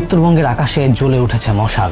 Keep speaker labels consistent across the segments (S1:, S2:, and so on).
S1: উত্তরবঙ্গের আকাশে জ্বলে উঠেছে মশাল।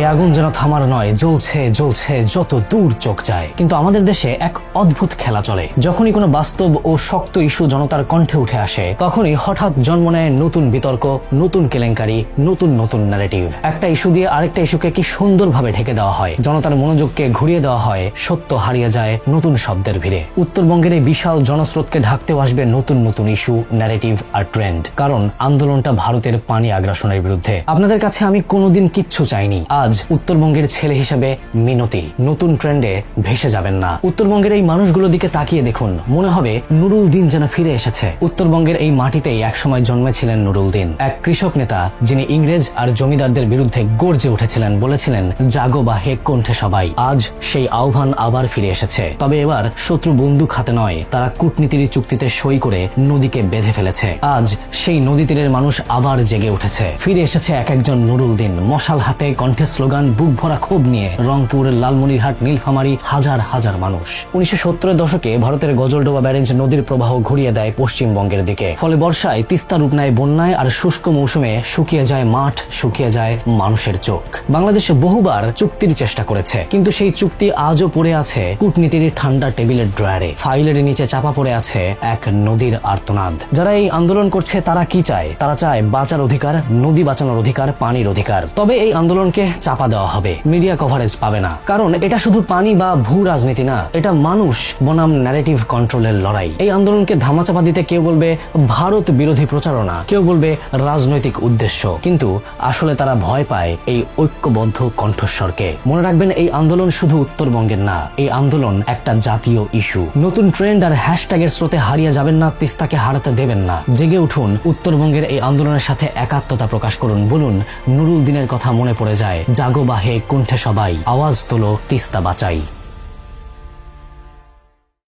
S1: এই আগুন যেন থামার নয়, জ্বলছে জ্বলছে, যত দূর চোখ যায়। কিন্তু আমাদের দেশে এক অদ্ভুত খেলা চলে। যখনই কোনো বাস্তব ও শক্ত ইস্যু জনতার কণ্ঠে উঠে আসে, তখনই হঠাৎ জন্ম নেয় নতুন বিতর্ক, নতুন কেলেঙ্কারি, নতুন নতুন ন্যারেটিভ একটা ইস্যু দিয়ে আরেকটা ইস্যুকে কি সুন্দরভাবে ঢেকে দেওয়া হয়? জনতার মনোযোগকে ঘুরিয়ে দেওয়া হয়, সত্য হারিয়ে যায় নতুন শব্দের ভিড়ে। উত্তরবঙ্গের এই বিশাল জনস্রোতকে ঢাকতেও আসবে নতুন নতুন ইস্যু ন্যারেটিভ আর ট্রেন্ড কারণ আন্দোলনটা ভারতের পানি আগ্রাসনের বিরুদ্ধে। আপনাদের কাছে আমি কোনোদিন কিচ্ছু চাইনি। আজ উত্তরবঙ্গের ছেলে হিসেবে মিনতি। নতুন ট্রেন্ডে ভেসে যাবেন না। উত্তরবঙ্গের এই মানুষগুলোর দিকে তাকিয়ে দেখুন। মনে হবে নুরুল দিন যেন ফিরে এসেছে। উত্তরবঙ্গের এই মাটিতেই একসময় জন্মেছিলেন নুরুল দিন। এক কৃষক নেতা যিনি ইংরেজ আর জমিদারদের বিরুদ্ধে গর্জে উঠেছিলেন, বলেছিলেন, জাগো বা হেক কণ্ঠে সবাই, আজ সেই আহ্বান আবার ফিরে এসেছে। তবে এবার শত্রু বন্দুক হাতে নয়, তারা কূটনীতির চুক্তিতে সই করে নদীকে বেঁধে ফেলেছে। আজ সেই নদী তীরের মানুষ আবার জেগে উঠেছে। ফিরে এসেছে এক একজন নুরুল দিন। মশাল হাতে কণ্ঠে স্লোগান, বুক ভরা ক্ষোভ নিয়ে রংপুর, লালমনিরহাট, নীলফামারী হাজার হাজার মানুষ। উনিশশো সত্তরের দশকে ভারতের গজলডোবা ব্যারেজ নদীর প্রবাহ ঘুরিয়ে দেয় পশ্চিমবঙ্গের দিকে। ফলে বর্ষায় তিস্তা রূপ নেয় বন্যায় আর শুষ্ক মৌসুমে শুকিয়ে যায় মাঠ, শুকিয়ে যায় মানুষের চোখ। বাংলাদেশে বহুবার চুক্তির চেষ্টা করেছে, কিন্তু সেই চুক্তি আজও পড়ে আছে কূটনীতির ঠান্ডা টেবিলের ড্রয়ারে। ফাইলের নিচে চাপা পড়ে আছে এক নদীর আর্তনাদ। যারা এই আন্দোলন করছে, তারা কি চায়? তারা চায় বাঁচার অধিকার, নদী বাঁচানোর অধিকার, পানির অধিকার। তবে এই আন্দোলনকে চাপা দেওয়া হবে। মিডিয়া কভারেজ পাবে না। কারণ এটা শুধু পানি বা ভূ রাজনীতি না, এটা মানুষ বনাম ন্যারেটিভ কন্ট্রোলের লড়াই। এই আন্দোলনকে ধামাচাপা দিতে কেউ বলবে ভারত বিরোধী প্রচারণা, কেউ বলবে রাজনৈতিক উদ্দেশ্য। কিন্তু আসলে তারা ভয় পায় এই ঐক্যবদ্ধ কণ্ঠস্বরকে। মনে রাখবেন, এই আন্দোলন শুধু উত্তরবঙ্গের না, এই আন্দোলন একটা জাতীয় ইস্যু। নতুন ট্রেন্ড আর হ্যাশট্যাগের স্রোতে হারিয়ে যাবেন না, তিস্তাকে হারাতে দেবেন না। জেগে উঠুন, উত্তরবঙ্গের এই আন্দোলনের সাথে একাত্মতা প্রকাশ করুন। বলুন, নুরুল দিনের কথা মনে পড়ে যায়। জাগো বাহে কুণ্ঠে সবাই আওয়াজ তোলো তিস্তা বাঁচাই।